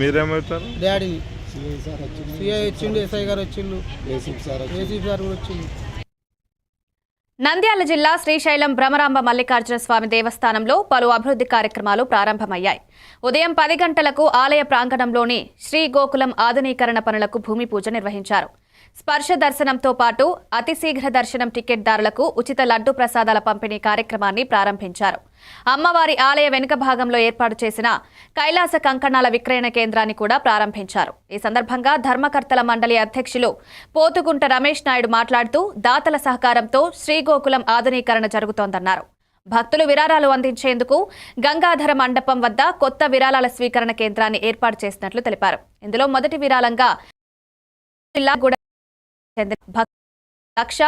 మీరేమవుతారు? డాడీని CI sir వచ్చింది CI వచ్చిండు ఎస్ఐ గారు వచ్చిండు. ఏసీపీ సార్ వచ్చింది ఏసీపీ సార్ కూడా వచ్చిండు. నంద్యాల జిల్లా శ్రీశైలం భ్రమరాంబ మల్లికార్జున స్వామి దేవస్థానంలో పలు అభివృద్ధి కార్యక్రమాలు ప్రారంభమయ్యాయి. ఉదయం పది గంటలకు ఆలయ ప్రాంగణంలోని శ్రీ గోకులం ఆధునీకరణ పనులకు భూమి పూజ నిర్వహించారు. స్పర్శ దర్శనంతో పాటు అతి శీఘ్ర దర్శనం టికెట్దారులకు ఉచిత లడ్డు ప్రసాదాల పంపిణీ కార్యక్రమాన్ని ప్రారంభించారు. అమ్మవారి ఆలయ వెనుక భాగంలో ఏర్పాటు చేసిన కైలాస కంకణాల విక్రయణ కేంద్రాన్ని కూడా ప్రారంభించారు. ఈ సందర్భంగా ధర్మకర్తల మండలి అధ్యక్షులు పోతుగుంట రమేష్ నాయుడు మాట్లాడుతూ దాతల సహకారంతో శ్రీగోకులం ఆధునీకరణ జరుగుతోందన్నారు. భక్తులు విరాళాలు అందించేందుకు గంగాధర మండపం వద్ద కొత్త విరాళాల స్వీకరణ కేంద్రాన్ని ఏర్పాటు చేసినట్లు తెలిపారు. ఇందులో మొదటి విరాళంగా జిల్లా గూడ చెందిన భక్- లక్ష